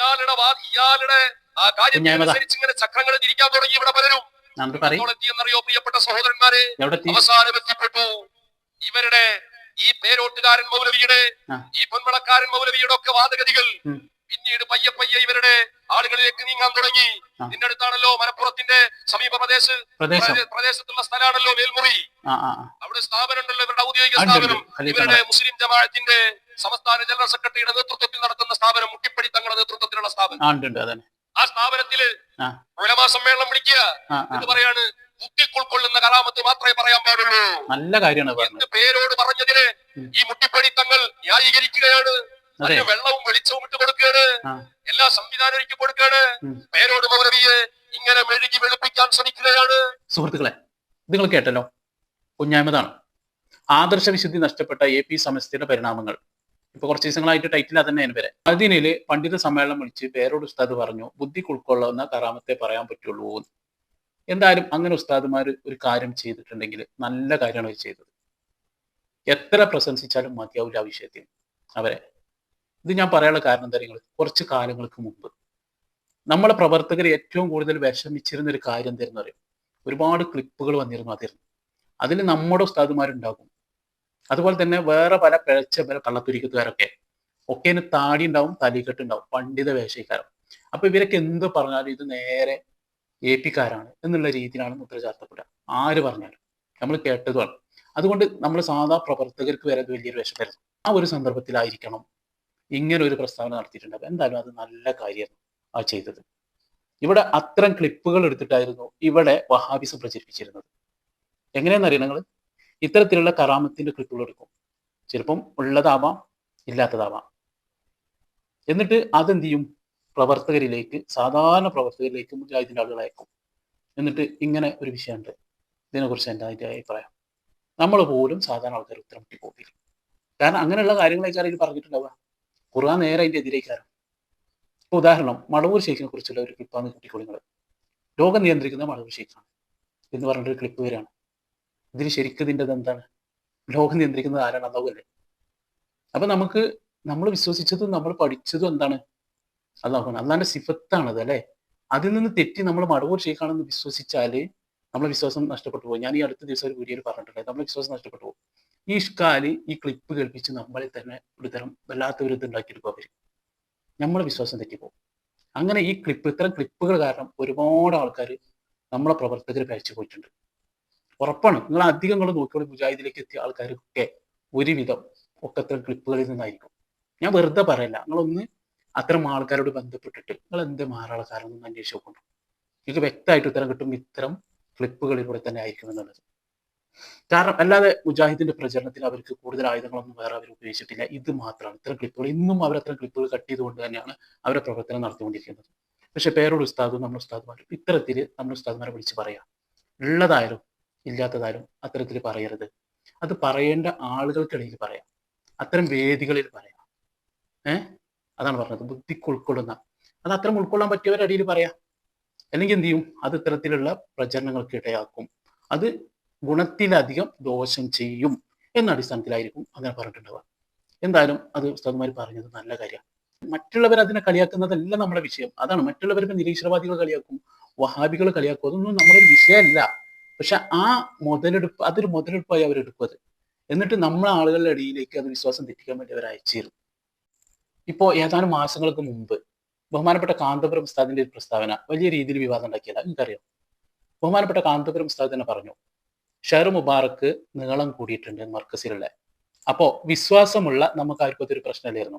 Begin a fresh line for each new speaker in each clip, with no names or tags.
ഇയാളുടെ ഇയാളുടെ ആ
കാര്യം.
അനുസരിച്ച് ഇങ്ങനെ ചക്രങ്ങൾ തിരിക്കാൻ തുടങ്ങി ഇവിടെ പലരും. എത്തിയെന്നറിയോ പ്രിയപ്പെട്ട സഹോദരന്മാരെ? അവസാനം എത്തിപ്പെട്ടു ഇവരുടെ ഈ പേരോട്ടുകാരൻ മൗലവിയുടെ. ഈ പൊന്മളക്കാരൻ മൗലവിയുടെ ഒക്കെ വാദഗതികൾ. പിന്നീട് പയ്യെ പയ്യെ ഇവരുടെ ആളുകളിലേക്ക് നീങ്ങാൻ തുടങ്ങി. നിന്റെ അടുത്താണല്ലോ മലപ്പുറത്തിന്റെ സമീപ പ്രദേശ. പ്രദേശത്തുള്ള സ്ഥലമാണല്ലോ മേൽമുറി. അവിടെ സ്ഥാപനം ഉണ്ടല്ലോ ഇവരുടെ ഔദ്യോഗിക. സ്ഥാപനം. ഇവരുടെ മുസ്ലിം ജമാഅത്തിന്റെ സംസ്ഥാന ജനറൽ സെക്രട്ടറിയുടെ നേതൃത്വത്തിൽ നടത്തുന്ന സ്ഥാപനം മുട്ടിപ്പടി തങ്ങളുടെ നേതൃത്വത്തിലുള്ള സ്ഥാപനം.
ആ സ്ഥാപനത്തിൽ
ഉലമാ സമ്മേളനം വിളിക്കുക. എന്ന് പറയാണ് ബുദ്ധിക്കുൾക്കൊള്ളുന്ന കലാമത്ത് മാത്രമേ പറയാൻ പാടുള്ളൂ.
നല്ല കാര്യമാണ് എന്ത്
എന്ന് പേരോട് പറഞ്ഞതിന് ഈ മുട്ടിപ്പടി തങ്ങൾ ന്യായീകരിക്കുകയാണ്.
അതെ.
അതിന് വെള്ളവും വെളിച്ചവും ഇട്ട് കൊടുക്കുകയാണ്. എല്ലാ സംവിധാനം ഒരുക്കി കൊടുക്കുകയാണ്. പേരോട് മൗലവിയെ ഇങ്ങനെ മെഴുകി വെളുപ്പിക്കാൻ ശ്രമിക്കുകയാണ്.
സുഹൃത്തുക്കളെ നിങ്ങൾ കേട്ടല്ലോ. കുഞ്ഞായ്മതാണ് ആദർശ വിശുദ്ധി നഷ്ടപ്പെട്ട എ പി സമസ്തയുടെ പരിണാമങ്ങൾ. ഇപ്പൊ കുറച്ച് ദിവസങ്ങളായിട്ട് ടൈറ്റിൽ അതന്നെയാണ് വരെ അതിനിൽ പണ്ഡിത സമ്മേളനം വിളിച്ച് പേരോട് ഉസ്താദ് പറഞ്ഞു ബുദ്ധി ഉൾക്കൊള്ളുന്ന കറാമത്തെ പറയാൻ പറ്റുള്ളൂ. എന്തായാലും അങ്ങനെ ഉസ്താദുമാർ ഒരു കാര്യം ചെയ്തിട്ടുണ്ടെങ്കിൽ നല്ല കാര്യമാണ് അവർ ചെയ്തത്. എത്ര പ്രശംസിച്ചാലും മതിയാവില്ല ആ വിഷയത്തിൽ. അവരെ ഇത് ഞാൻ പറയാനുള്ള കാരണം എന്താ നിങ്ങൾ കുറച്ച് കാലങ്ങൾക്ക് മുമ്പ് നമ്മളെ പ്രവർത്തകർ ഏറ്റവും കൂടുതൽ വിഷമിച്ചിരുന്ന ഒരു കാര്യം എന്തായിരുന്നു അറിയാം? ഒരുപാട് ക്ലിപ്പുകൾ വന്നിരുന്നു അതിരുന്നു അതിൽ നമ്മുടെ ഉസ്താദുമാരുണ്ടാകും. അതുപോലെ തന്നെ വേറെ പല പിഴച്ച പല കള്ളത്തുരിക്കത്തുകാരൊക്കെ. ഒക്കെ താടി ഉണ്ടാവും തലിക്കെട്ട് ഉണ്ടാവും പണ്ഡിത വേഷക്കാരും അപ്പൊ ഇവരൊക്കെ എന്ത് പറഞ്ഞാലും ഇത് നേരെ എ പിക്കാരാണ് എന്നുള്ള രീതിയിലാണ് മുദ്ര ചാർത്തപ്പെടുക ആര് പറഞ്ഞാലും. നമ്മൾ കേട്ടതുമാണ്. അതുകൊണ്ട് നമ്മൾ സാധാ പ്രവർത്തകർക്ക് വരെ അത് വലിയൊരു വിഷമായിരുന്നു ആ ഒരു സന്ദർഭത്തിലായിരിക്കണം ഇങ്ങനെ ഒരു പ്രസ്താവന നടത്തിയിട്ടുണ്ട്. എന്തായാലും അത് നല്ല കാര്യമാണ് ആ ചെയ്തത്. ഇവിടെ അത്തരം ക്ലിപ്പുകൾ എടുത്തിട്ടായിരുന്നു ഇവിടെ വഹാബിസം പ്രചരിപ്പിച്ചിരുന്നത്. എങ്ങനെയെന്നറിയണങ്ങൾ ഇത്തരത്തിലുള്ള കറാമത്തിന്റെ ക്ലിപ്പുകൾ എടുക്കും. ചിലപ്പം ഉള്ളതാവാം ഇല്ലാത്തതാവാം. എന്നിട്ട് അതെന്ത് ചെയ്യും? പ്രവർത്തകരിലേക്ക് സാധാരണ പ്രവർത്തകരിലേക്ക് മുജാഹിദിന്റെ ആളുകൾ അയക്കും. എന്നിട്ട് ഇങ്ങനെ ഒരു വിഷയമുണ്ട്. ഇതിനെക്കുറിച്ച് എന്റെ അതിന്റെ അഭിപ്രായം. നമ്മൾ പോലും സാധാരണ ആൾക്കാർ ഉത്തരം മുട്ടി പോകില്ല കാരണം അങ്ങനെയുള്ള കാര്യങ്ങളെ ഇതിൽ പറഞ്ഞിട്ടുണ്ടാവുക. ഖുർആൻ നേരെ അതിന്റെ എതിരേക്കാരം ഇപ്പൊ ഉദാഹരണം മടവൂർ ഷെയ്ഖിനെ കുറിച്ചുള്ള ഒരു ക്ലിപ്പാണ് കുട്ടിക്കുളിങ്ങൾ രോഗം നിയന്ത്രിക്കുന്ന മടവൂർ ഷെയ്ഖാണ് എന്ന് പറഞ്ഞിട്ടൊരു ക്ലിപ്പ് വരികയാണ്. ഇതിന് ശരിക്കും ഇതിന്റെ എന്താണ് ലോകം നിയന്ത്രിക്കുന്നത് ആരാണ്? അതോകല്ലേ അപ്പൊ നമുക്ക് നമ്മൾ വിശ്വസിച്ചതും നമ്മൾ പഠിച്ചതും എന്താണ്? അതാക്കണം അള്ളാന്റെ സിഫത്താണത് അല്ലെ? അതിൽ നിന്ന് തെറ്റി നമ്മൾ മടവൂർ ഷെയ്ഖാണെന്ന് വിശ്വസിച്ചാൽ നമ്മളെ വിശ്വാസം നഷ്ടപ്പെട്ടു പോകും. ഞാൻ ഈ അടുത്ത ദിവസം ഒരു വീഡിയോയിൽ പറഞ്ഞിട്ടുണ്ട് നമ്മളെ വിശ്വാസം നഷ്ടപ്പെട്ടു പോകും. ഈ ഇഷ്കാൽ ഈ ക്ലിപ്പ് കേൾപ്പിച്ച് നമ്മളെ തന്നെ ഒരു തരം വല്ലാത്ത ഒരു ഇത് ഉണ്ടാക്കിയെടുക്കും അവർ നമ്മളെ വിശ്വാസം തെറ്റിപ്പോകും അങ്ങനെ ഈ ക്ലിപ്പ് ഇത്തരം ക്ലിപ്പുകൾ കാരണം ഒരുപാട് ആൾക്കാർ നമ്മളെ പ്രവർത്തകർ പഴിച്ചു പോയിട്ടുണ്ട്. ഉറപ്പാണ്. നിങ്ങൾ അധികം നിങ്ങൾ നോക്കിയോളൂ മുജാഹിദിലേക്ക് എത്തിയ ആൾക്കാർക്കൊക്കെ ഒരുവിധം ഒക്കെ ക്ലിപ്പുകളിൽ നിന്നായിരിക്കും. ഞാൻ വെറുതെ പറയല്ല. നിങ്ങളൊന്ന് അത്തരം ആൾക്കാരോട് ബന്ധപ്പെട്ടിട്ട് നിങ്ങൾ എന്ത് മാറാനുള്ള കാരണം ഒന്ന് അന്വേഷിച്ച് നോക്കണം നിങ്ങൾക്ക് വ്യക്തമായിട്ട് ഉത്തരം കിട്ടും ഇത്തരം ക്ലിപ്പുകളിലൂടെ തന്നെ ആയിരിക്കും എന്നുള്ളത്. കാരണം അല്ലാതെ മുജാഹിദിന്റെ പ്രചരണത്തിൽ അവർക്ക് കൂടുതൽ ആയുധങ്ങളൊന്നും വേറെ അവർ ഉപയോഗിച്ചിട്ടില്ല. ഇത് മാത്രമാണ്. ഇത്തരം ക്ലിപ്പുകൾ ഇന്നും അവർ അത്തരം ക്ലിപ്പുകൾ കട്ട് ചെയ്തുകൊണ്ട് തന്നെയാണ് അവരുടെ പ്രവർത്തനം നടത്തിക്കൊണ്ടിരിക്കുന്നത്. പക്ഷെ പേരോട് ഉസ്താദും നമ്മുടെ ഉസ്താദുമാരും ഇത്തരത്തിൽ നമ്മുടെ ഉസ്താദുമാരെ വിളിച്ച് പറയാം. ഉള്ളതായാലും ഇല്ലാത്തതായാലും അത്തരത്തിൽ പറയരുത്. അത് പറയേണ്ട ആളുകൾക്കിടയിൽ പറയാം. അത്തരം വേദികളിൽ പറയാം. ഏഹ് അതാണ് പറഞ്ഞത്. ബുദ്ധിക്ക് ഉൾക്കൊള്ളുന്ന. അത് അത്തരം ഉൾക്കൊള്ളാൻ പറ്റിയവരുടെ ഇടയിൽ പറയാം. അല്ലെങ്കിൽ എന്ത് ചെയ്യും? അത് ഇത്തരത്തിലുള്ള പ്രചരണങ്ങൾക്ക് ഇടയാക്കും. അത് ഗുണത്തിലധികം ദോഷം ചെയ്യും എന്ന അടിസ്ഥാനത്തിലായിരിക്കും അങ്ങനെ പറഞ്ഞിട്ടുണ്ടാവുക എന്തായാലും അത് ഉസ്താദ്മാർ പറഞ്ഞത് നല്ല കാര്യമാണ്. മറ്റുള്ളവർ അതിനെ കളിയാക്കുന്നതല്ല നമ്മുടെ വിഷയം. അതാണ് മറ്റുള്ളവർ നിരീശ്വരവാദികൾ കളിയാക്കും. വഹാബികൾ കളിയാക്കും. അതൊന്നും നമ്മുടെ വിഷയമല്ല. പക്ഷെ ആ മുതലെടുപ്പ് അതൊരു മുതലെടുപ്പായി അവരെടുക്കും അത് എന്നിട്ട് നമ്മളെ ആളുകളുടെ ഇടയിലേക്ക് അത് വിശ്വാസം തെറ്റിക്കാൻ വേണ്ടി അവർ അയച്ചിരുന്നു. ഇപ്പോൾ ഏതാനും മാസങ്ങൾക്ക് മുമ്പ് ബഹുമാനപ്പെട്ട കാന്തപുരം ഉസ്താദിന്റെ ഒരു പ്രസ്താവന വലിയ രീതിയിൽ വിവാദം ഉണ്ടാക്കിയല്ല നിങ്ങൾക്കറിയാം. ബഹുമാനപ്പെട്ട കാന്തപുരം ഉസ്താദ് തന്നെ പറഞ്ഞു ഷെയർ മുബാറക്ക് നീളം കൂടിയിട്ടുണ്ട് മർക്കസിലുള്ള. അപ്പോ വിശ്വാസമുള്ള നമുക്ക് ആർക്കും അതൊരു പ്രശ്നമില്ലായിരുന്നു.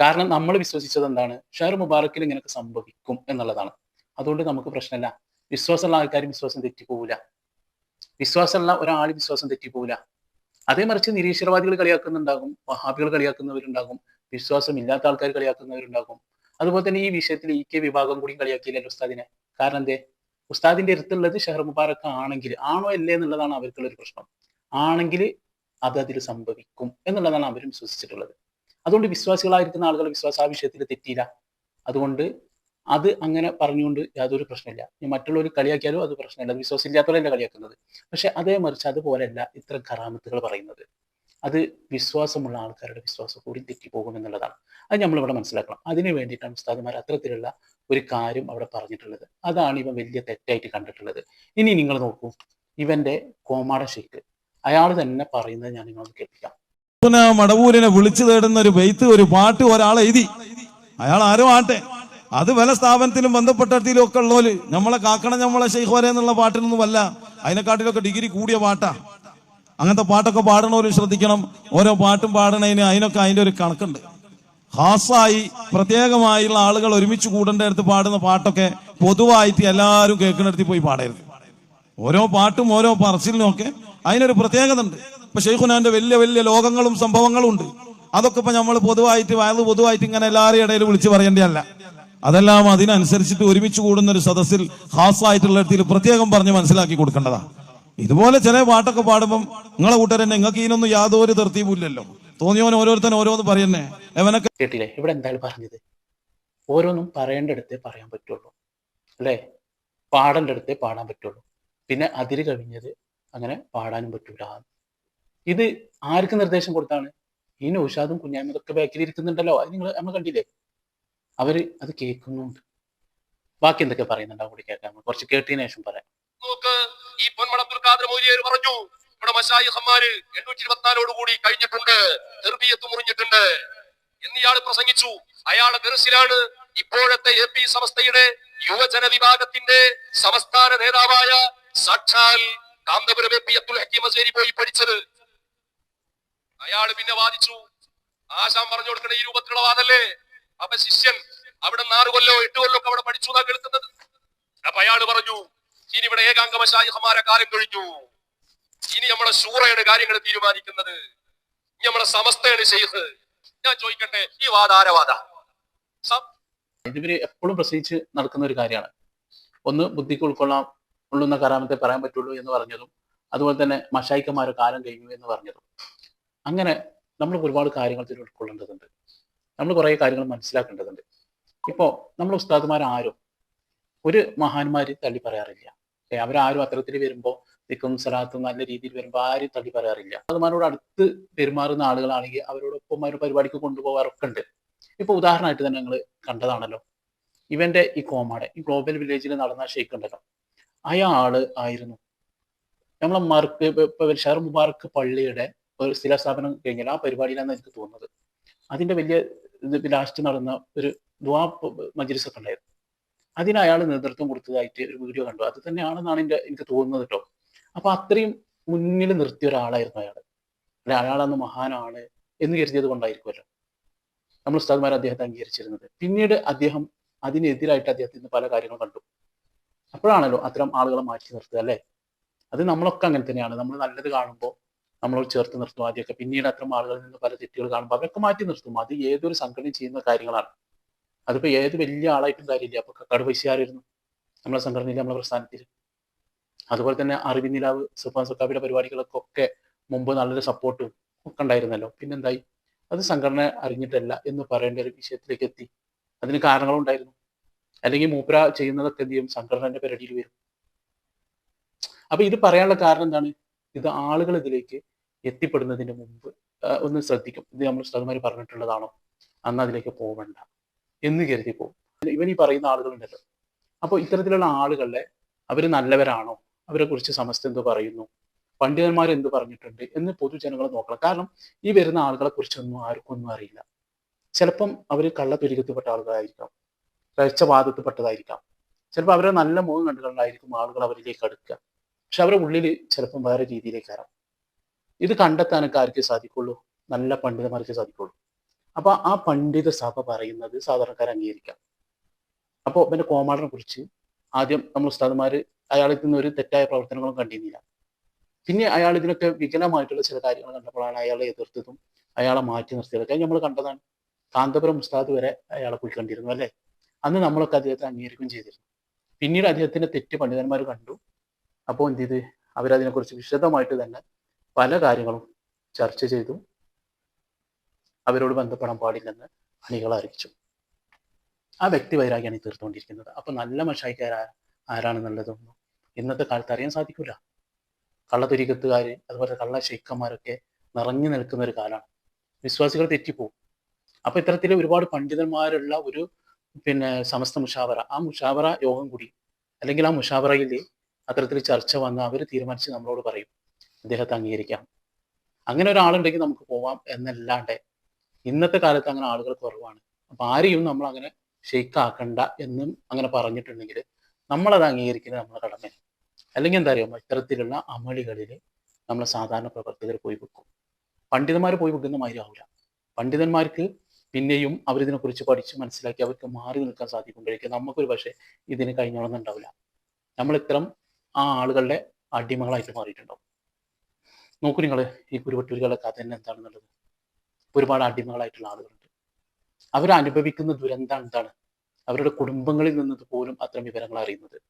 കാരണം നമ്മൾ വിശ്വസിച്ചത് എന്താണ്? ഷെയർ മുബാറക്കിൽ ഇങ്ങനെയൊക്കെ സംഭവിക്കും എന്നുള്ളതാണ്. അതുകൊണ്ട് നമുക്ക് പ്രശ്നമില്ല. വിശ്വാസമുള്ള ആൾക്കാർ വിശ്വാസം തെറ്റിപ്പോവില്ല വിശ്വാസമുള്ള ഒരാൾ വിശ്വാസം തെറ്റിപ്പോവില്ല അതേ മറിച്ച് നിരീശ്വരവാദികൾ കളിയാക്കുന്നുണ്ടാകും വഹാബികൾ കളിയാക്കുന്നവരുണ്ടാകും വിശ്വാസം ഇല്ലാത്ത ആൾക്കാർ കളിയാക്കുന്നവരുണ്ടാകും. അതുപോലെ തന്നെ ഈ വിഷയത്തിൽ ഈ കെ വിഭാഗം കൂടി കളിയാക്കിയില്ല ഉസ്താദിനെ? കാരണം എന്തേ? ഉസ്താദിന്റെ അടുത്തുള്ളത് ഷെഹർ മുബാറക്ക് ആണെങ്കിൽ ആണോ അല്ലേ എന്നുള്ളതാണ് അവർക്കുള്ള ഒരു പ്രശ്നം. ആണെങ്കിൽ അത് അതിൽ സംഭവിക്കും എന്നുള്ളതാണ് അവരും വിശ്വസിച്ചിട്ടുള്ളത്. അതുകൊണ്ട് വിശ്വാസികളായിരിക്കുന്ന ആളുകൾ വിശ്വാസ വിഷയത്തിൽ തെറ്റിയില്ല. അതുകൊണ്ട് അത് അങ്ങനെ പറഞ്ഞുകൊണ്ട് യാതൊരു പ്രശ്നമില്ല. മറ്റുള്ളവർ കളിയാക്കിയാലും അത് പ്രശ്നമില്ല. അത് വിശ്വാസമില്ലാത്തവരല്ല കളിയാക്കുന്നത്. പക്ഷെ അതേ മറിച്ച് അതുപോലെയല്ല ഇത്തരം കറാമത്തുകൾ പറയുന്നത്. അത് വിശ്വാസമുള്ള ആൾക്കാരുടെ വിശ്വാസം കൂടി തെറ്റിപ്പോകും എന്നുള്ളതാണ്. അത് നമ്മളിവിടെ മനസ്സിലാക്കണം. അതിന് വേണ്ടിയിട്ടാണ് ഉസ്താദുമാർ അത്തരത്തിലുള്ള ഒരു കാര്യം അവിടെ പറഞ്ഞിട്ടുള്ളത്. അതാണ് ഇവൻ വലിയ തെറ്റായിട്ട് കണ്ടിട്ടുള്ളത്. ഇനി നിങ്ങൾ നോക്കൂ. ഇവന്റെ കോമാട ഷെയ്ക്ക്. അയാൾ തന്നെ പറയുന്നത് ഞാൻ നിങ്ങളൊന്ന് കേൾപ്പിക്കാം.
മടവൂരിനെ വിളിച്ചു തേടുന്ന ഒരു ബെയ്ത്ത് ഒരു പാട്ട് ഒരാൾ എഴുതി. അയാൾ ആരും ആട്ടെ. അത് പല സ്ഥാപനത്തിലും ബന്ധപ്പെട്ടിടത്തിലും ഒക്കെ ഉള്ളോൽ നമ്മളെ കാക്കണ നമ്മളെ വരെ എന്നുള്ള പാട്ടിനൊന്നും അല്ല. അതിനെക്കാട്ടിലൊക്കെ ഡിഗ്രി കൂടിയ പാട്ടാ. അങ്ങനത്തെ പാട്ടൊക്കെ പാടണവർ ശ്രദ്ധിക്കണം. ഓരോ പാട്ടും പാടണതിന് അതിനൊക്കെ അതിന്റെ ഒരു കണക്കുണ്ട്. ഹാസായി പ്രത്യേകമായുള്ള ആളുകൾ ഒരുമിച്ച് കൂടേണ്ട അടുത്ത് പാടുന്ന പാട്ടൊക്കെ പൊതുവായിട്ട് എല്ലാവരും കേൾക്കുന്നിടത്ത് പോയി പാടരുത്. ഓരോ പാട്ടും ഓരോ പറച്ചിലിനും ഒക്കെ അതിനൊരു പ്രത്യേകത ഉണ്ട് ഇപ്പൊ ഷെയ്ഖുനാന്റെ വലിയ വലിയ ലോകങ്ങളും സംഭവങ്ങളും ഉണ്ട്. അതൊക്കെ ഇപ്പൊ നമ്മൾ പൊതുവായിട്ട് വയത് പൊതുവായിട്ട് ഇങ്ങനെ എല്ലാവരുടെ ഇടയിൽ വിളിച്ചു പറയേണ്ടതല്ല. അതെല്ലാം അതിനനുസരിച്ചിട്ട് ഒരുമിച്ച് കൂടുന്ന ഒരു സദസ്സിൽ ഹാസായിട്ടുള്ള ഇടത്തിൽ പ്രത്യേകം പറഞ്ഞ് മനസ്സിലാക്കി കൊടുക്കേണ്ടതാ. ഇതുപോലെ ചില പാട്ടൊക്കെ പാടുമ്പം നിങ്ങളെ കൂട്ടുകാരൻ നിങ്ങൾക്ക് ഇതിനൊന്നും യാതൊരു തെർത്തീവില്ലല്ലോ തോന്നിയവൻ ഓരോരുത്തൻ ഓരോന്ന് പറയുന്നേ. എവനൊക്കെ
കേട്ടില്ലേ? ഇവിടെ എന്താണ് പറഞ്ഞത്? ഓരോന്നും പറയേണ്ടടുത്തേ പറയാൻ പറ്റുള്ളൂ. അല്ലേ? പാടേണ്ടടുത്തേ പാടാൻ പറ്റുള്ളൂ. പിന്നെ അതിര് കവിഞ്ഞത് അങ്ങനെ പാടാനും പറ്റൂല. ഇത് ആർക്ക് നിർദ്ദേശം കൊടുത്താണ്? ഈ നൗഷാദും കുഞ്ഞാമതൊക്കെ ബാക്കിൽ ഇരിക്കുന്നുണ്ടല്ലോ അത് നിങ്ങൾ നമ്മൾ കണ്ടില്ലേ? അവർ അത് കേൾക്കുന്നുണ്ട്. ബാക്കി എന്തൊക്കെ പറയുന്നുണ്ടാവും കൂടി കേൾക്കാം. കുറച്ച് കേട്ടതിനു ശേഷം പറയാം.
നോക്ക് ഈ പൊന്മള അബ്ദുൽ ഖാദർ പറഞ്ഞു. നമ്മുടെ മശായിഹന്മാര് എണ്ണൂറ്റി ഇരുപത്തിനാലോട് കൂടി കഴിഞ്ഞിട്ടുണ്ട്. തെർബിയത്ത് മുറിഞ്ഞിട്ടുണ്ട്. എന്നിയാൾ പ്രസംഗിച്ചു. അയാളെ ദർശിലാണ് ഇപ്പോഴത്തെ എ പി സമസ്തയുടെ യുവജന വിഭാഗത്തിന്റെ സംസ്ഥാന നേതാവായ സാക്ഷാൽ കാന്തപുരം എ പി അബ്ദുൽ ഹക്കീം അസേരി പോയി പഠിച്ചത്. അയാൾ പിന്നെ വാദിച്ചു. ആശാൻ പറഞ്ഞു കൊടുക്കുന്ന ഈ രൂപത്തിലുള്ള വാദല്ലേ? അപ്പൊ ശിഷ്യൻ അവിടെ നാല് കൊല്ലോ എട്ട് കൊല്ലോ ഒക്കെ അവിടെ പഠിച്ചു എന്നാ കേൾക്കുന്നത്? അപ്പൊ അയാൾ പറഞ്ഞു ഇനി ഇവിടെ ഏകാംഗമശായിഹമാരെ കാലം കഴിഞ്ഞു. ഇനി നമ്മളെ ശൂറയുടെ കാര്യങ്ങൾ തീരുമാനിക്കുന്നത്. ഇനി നമ്മളെ സമസ്തയുടെ ചെയ്ത് ഞാൻ ചോദിക്കട്ടെ ഈ വാദ ആരവാദ
ഇതിവര് എപ്പോഴും പ്രസംഗിച്ച് നടക്കുന്ന ഒരു കാര്യമാണ്. ഒന്ന് ബുദ്ധിക്ക് ഉൾക്കൊള്ളാൻ ഉള്ളുന്ന കറാമത്തെ പറയാൻ പറ്റുള്ളൂ എന്ന് പറഞ്ഞതും അതുപോലെ തന്നെ മഷായിക്കന്മാരെ കാലം കഴിഞ്ഞു എന്ന് പറഞ്ഞതും. അങ്ങനെ നമ്മൾ ഒരുപാട് കാര്യങ്ങൾ ഇതിൽ ഉൾക്കൊള്ളേണ്ടതുണ്ട്. നമ്മൾ കുറേ കാര്യങ്ങൾ മനസ്സിലാക്കേണ്ടതുണ്ട്. ഇപ്പോ നമ്മൾ ഉസ്താദുമാരാരും ഒരു മഹാന്മാര് തള്ളി പറയാറില്ല. അവരാരും അത്തരത്തിൽ വരുമ്പോൾ നിൽക്കും സ്ഥലത്തും നല്ല രീതിയിൽ വരുമ്പോൾ ആരും തള്ളി പറയാറില്ല. അതുമാരോട് അടുത്ത് പെരുമാറുന്ന ആളുകളാണെങ്കിൽ അവരോടൊപ്പം ഒരു പരിപാടിക്ക് കൊണ്ടുപോകാറൊക്കെ ഉണ്ട് ഇപ്പൊ ഉദാഹരണമായിട്ട് തന്നെ നിങ്ങൾ കണ്ടതാണല്ലോ. ഇവന്റെ ഈ കോമാടെ ഈ ഗ്ലോബൽ വില്ലേജിൽ നടന്ന ഷെയ്ക്ക് ഉണ്ടല്ലോ. അയാൾ ആയിരുന്നു. നമ്മളെ മാർക്ക് ഷെയർ മുബാർക്ക് പള്ളിയുടെ ഒരു സ്ഥിരസ്ഥാപനം കഴിഞ്ഞാൽ ആ പരിപാടിയിലാണ് എനിക്ക് തോന്നുന്നത്. അതിന്റെ വലിയ ലാസ്റ്റ് നടന്ന ഒരു ദ്വാ മജ്ലിസ് ഒക്കെ ഉണ്ടായിരുന്നു. അതിന് അയാൾ നേതൃത്വം കൊടുത്തതായിട്ട് ഒരു വീഡിയോ കണ്ടു. അത് തന്നെയാണെന്നാണ് എന്റെ എനിക്ക് തോന്നുന്നത് കേട്ടോ. അപ്പൊ അത്രയും മുന്നിൽ നിർത്തിയ ഒരാളായിരുന്നു അയാൾ. അല്ലെ അയാളന്ന് മഹാനാണ് എന്ന് കരുതിയത് കൊണ്ടായിരിക്കുമല്ലോ നമ്മൾ ഉസ്താദ്മാർ അദ്ദേഹത്തെ അംഗീകരിച്ചിരുന്നത്. പിന്നീട് അദ്ദേഹം അതിനെതിരായിട്ട് അദ്ദേഹത്തിന് പല കാര്യങ്ങളും കണ്ടു. അപ്പോഴാണല്ലോ അത്തരം ആളുകളെ മാറ്റി നിർത്തുക അല്ലേ? അത് നമ്മളൊക്കെ അങ്ങനെ തന്നെയാണ്. നമ്മൾ നല്ലത് കാണുമ്പോൾ നമ്മൾ ചേർത്ത് നിർത്തും ആദ്യമൊക്കെ. പിന്നീട് അത്തരം ആളുകളിൽ നിന്ന് പല തെറ്റുകൾ കാണുമ്പോൾ അവരൊക്കെ മാറ്റി നിർത്തും. അത് ഏതൊരു സംഘടന ചെയ്യുന്ന കാര്യങ്ങളാണ്. അതിപ്പോ ഏത് വലിയ ആളായിട്ടും കാര്യമില്ല. അപ്പൊ കക്കാട് പൈസയായിരുന്നു നമ്മളെ സംഘടനയിൽ നമ്മളെ പ്രസ്ഥാനത്തിൽ. അതുപോലെ തന്നെ അറിവിൻ നിലാവ് സുഫാൻ പരിപാടികളൊക്കെ ഒക്കെ മുമ്പ് നല്ലൊരു സപ്പോർട്ട് ഒക്കെ ഉണ്ടായിരുന്നല്ലോ. പിന്നെന്തായി? അത് സംഘടന അറിഞ്ഞിട്ടല്ല എന്ന് പറയേണ്ട ഒരു വിഷയത്തിലേക്ക് എത്തി. അതിന് കാരണങ്ങളുണ്ടായിരുന്നു അല്ലെങ്കിൽ മൂപ്പര ചെയ്യുന്നതൊക്കെ എന്ത് ചെയ്യും? സംഘടനന്റെ പരിധിയിൽ വരും. അപ്പൊ ഇത് പറയാനുള്ള കാരണം എന്താണ്? ഇത് ആളുകൾ ഇതിലേക്ക് എത്തിപ്പെടുന്നതിന് മുമ്പ് ഒന്ന് ശ്രദ്ധിക്കും. ഇത് നമ്മൾ ഉസ്താദ്മാർ പറഞ്ഞിട്ടുള്ളതാണോ? അന്ന് അതിലേക്ക് പോവണ്ട. എന്ന് കരുതി പോകും. ഇവൻ ഈ പറയുന്ന ആളുകളുണ്ടല്ലോ. അപ്പോൾ ഇത്തരത്തിലുള്ള ആളുകളെ അവർ നല്ലവരാണോ? അവരെ കുറിച്ച് സമസ്ത എന്ത് പറയുന്നു? പണ്ഡിതന്മാർ എന്ത് പറഞ്ഞിട്ടുണ്ട്? എന്ന് പൊതുജനങ്ങൾ നോക്കണം. കാരണം ഈ വരുന്ന ആളുകളെ കുറിച്ചൊന്നും ആർക്കും ഒന്നും അറിയില്ല. ചിലപ്പം അവർ കള്ളത്തൊരിക്കത്തിൽപ്പെട്ട ആളുകളായിരിക്കാം. വാദത്തിൽപ്പെട്ടതായിരിക്കാം ചിലപ്പോൾ അവരെ നല്ല മുഖം കണ്ടുകൊണ്ടായിരിക്കും ആളുകൾ അവരിലേക്ക് അടുക്കുക. പക്ഷെ അവരുടെ ഉള്ളിൽ ചിലപ്പം വേറെ രീതിയിലേക്ക് വരാം. ഇത് കണ്ടെത്താനൊക്കെ ആർക്കേ സാധിക്കുള്ളൂ? നല്ല പണ്ഡിതന്മാർക്കേ സാധിക്കുള്ളൂ. അപ്പൊ ആ പണ്ഡിത സഭ പറയുന്നത് സാധാരണക്കാർ അംഗീകരിക്കാം. അപ്പോൾ പിന്നെ കോമാളിനെ കുറിച്ച് ആദ്യം നമ്മൾ ഉസ്താദുമാർ അയാളിൽ നിന്ന് ഒരു തെറ്റായ പ്രവർത്തനങ്ങളും കണ്ടിരുന്നില്ല. പിന്നെ അയാൾ ഇതിനൊക്കെ വികലമായിട്ടുള്ള ചില കാര്യങ്ങൾ കണ്ടപ്പോഴാണ് അയാളെ എതിർത്തതും അയാളെ മാറ്റി നിർത്തിയതൊക്കെ നമ്മൾ കണ്ടതാണ്. കാന്തപുരം ഉസ്താദ് വരെ അയാളെ പോയി കണ്ടിരുന്നു അല്ലേ? അന്ന് നമ്മളൊക്കെ അദ്ദേഹത്തെ അംഗീകരിക്കുകയും ചെയ്തിരുന്നു. പിന്നീട് അദ്ദേഹത്തിന്റെ തെറ്റ് പണ്ഡിതന്മാർ കണ്ടു. അപ്പോൾ എന്ത് ചെയ്ത്? അവരതിനെക്കുറിച്ച് വിശദമായിട്ട് തന്നെ പല കാര്യങ്ങളും ചർച്ച ചെയ്തു. അവരോട് ബന്ധപ്പെടാൻ പാടില്ലെന്ന് അണികൾ അറിയിച്ചു. ആ വ്യക്തി വൈരാഗ്യാണ് ഈ തീർത്തുകൊണ്ടിരിക്കുന്നത്. അപ്പൊ നല്ല മഷായിക്കാർ ആരാണെന്നുള്ളതൊന്നും ഇന്നത്തെ കാലത്ത് അറിയാൻ സാധിക്കില്ല കള്ളതുരികത്തുകാർ അതുപോലെ കള്ള ഷെയ്ക്കന്മാരൊക്കെ നിറഞ്ഞു നിൽക്കുന്ന ഒരു കാലമാണ്. വിശ്വാസികൾ തെറ്റിപ്പോവും. അപ്പൊ ഇത്തരത്തിൽ ഒരുപാട് പണ്ഡിതന്മാരുള്ള ഒരു പിന്നെ സമസ്ത മുഷാവറ ആ മുഷാവറ യോഗം കൂടി അല്ലെങ്കിൽ ആ മുഷാവറയിൽ അത്തരത്തിൽ ചർച്ച വന്ന് അവർ തീരുമാനിച്ച് നമ്മളോട് പറയും. അദ്ദേഹത്തെ അംഗീകരിക്കാം. അങ്ങനെ ഒരാളുണ്ടെങ്കിൽ നമുക്ക് പോവാം എന്നല്ലാണ്ട് ഇന്നത്തെ കാലത്ത് അങ്ങനെ ആളുകൾ കുറവാണ്. അപ്പൊ ആരെയും നമ്മൾ അങ്ങനെ ഷെയ്ക്കാക്കണ്ട എന്നും അങ്ങനെ പറഞ്ഞിട്ടുണ്ടെങ്കിൽ നമ്മളത് അംഗീകരിക്കുന്നത് നമ്മളെ കടമയാണ്. അല്ലെങ്കിൽ എന്താ അറിയാമോ? ഇത്തരത്തിലുള്ള അമളികളിൽ നമ്മൾ സാധാരണ പ്രവർത്തകർ പോയി വെക്കും. പണ്ഡിതന്മാർ പോയി വെക്കുന്ന മാതിരി ആവില്ല പണ്ഡിതന്മാർക്ക് പിന്നെയും അവരിതിനെക്കുറിച്ച് പഠിച്ച് മനസ്സിലാക്കി അവർക്ക് മാറി നിൽക്കാൻ സാധിക്കുമ്പോഴേക്കും നമുക്കൊരു പക്ഷേ ഇതിന് കഴിഞ്ഞോളന്നുണ്ടാവില്ല നമ്മൾ ഇത്തരം ആ ആളുകളുടെ അടിമകളായിട്ട് മാറിയിട്ടുണ്ടാവും. നോക്കൂ നിങ്ങൾ ഈ കുരുവട്ടൂരികളുടെ കഥ തന്നെ എന്താണെന്നുള്ളത്. ഒരുപാട് അടിമകളായിട്ടുള്ള ആളുകളുണ്ട്. അവർ അനുഭവിക്കുന്ന ദുരന്തം എന്താണ്? അവരുടെ കുടുംബങ്ങളിൽ നിന്നത് പോലും അത്തരം വിവരങ്ങൾ അറിയുന്നത്.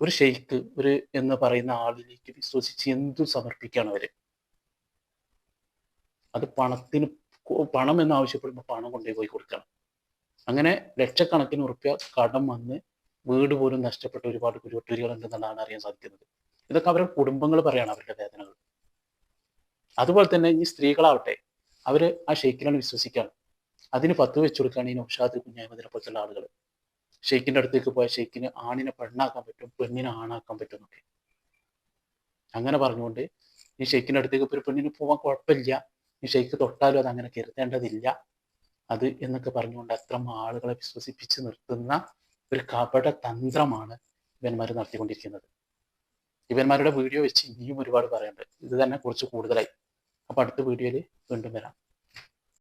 ഒരു ഷെയ്ക്ക് ഒരു എന്ന് പറയുന്ന ആളിലേക്ക് വിശ്വസിച്ച് എന്തു സമർപ്പിക്കുകയാണ് അവർ. അത് പണത്തിന് പണം എന്ന് ആവശ്യപ്പെടുമ്പോൾ പണം കൊണ്ടേ പോയി കൊടുക്കണം. അങ്ങനെ ലക്ഷക്കണക്കിന് ഉറുപ്പ്യ കടം വന്ന് വീട് പോലും നഷ്ടപ്പെട്ട ഒരുപാട് കുരുവട്ടൂരികൾ ഉണ്ടെന്നുള്ളതാണ് അറിയാൻ സാധിക്കുന്നത്. ഇതൊക്കെ അവരുടെ കുടുംബങ്ങൾ പറയാണ് അവരുടെ വേദനകൾ. അതുപോലെ തന്നെ ഈ സ്ത്രീകളാവട്ടെ അവർ ആ ഷെയ്ഖിലാണ് വിശ്വസിക്കുകയാണ് അതിന് പത്ത് വെച്ചു കൊടുക്കുകയാണ് ഈ നൗഷാദ് കുഞ്ഞായ്മതിനെ പോലത്തുള്ള ആളുകൾ ഷെയ്ഖിന്റെ അടുത്തേക്ക് പോയ ഷെയ്ഖിന് ആണിനെ പെണ്ണാക്കാൻ പറ്റും പെണ്ണിനെ ആണാക്കാൻ പറ്റും എന്നൊക്കെ. അങ്ങനെ പറഞ്ഞുകൊണ്ട് ഈ ഷെയ്ഖിന്റെ അടുത്തേക്ക് ഒരു പെണ്ണിന് പോവാൻ കുഴപ്പമില്ല. ഈ ഷെയ്ഖ് തൊട്ടാലും അത് അങ്ങനെ കരുതേണ്ടതില്ല. അത് എന്നൊക്കെ പറഞ്ഞുകൊണ്ട് അത്ര ആളുകളെ വിശ്വസിപ്പിച്ച് നിർത്തുന്ന ഒരു കപട തന്ത്രമാണ് ഇവന്മാർ നടത്തിക്കൊണ്ടിരിക്കുന്നത്. ഇവന്മാരുടെ വീഡിയോ വെച്ച് ഇനിയും ഒരുപാട് പറയുന്നുണ്ട് ഇത് തന്നെ കുറച്ച് കൂടുതലായി. അപ്പൊ അടുത്ത വീഡിയോയിൽ വീണ്ടും വരാം.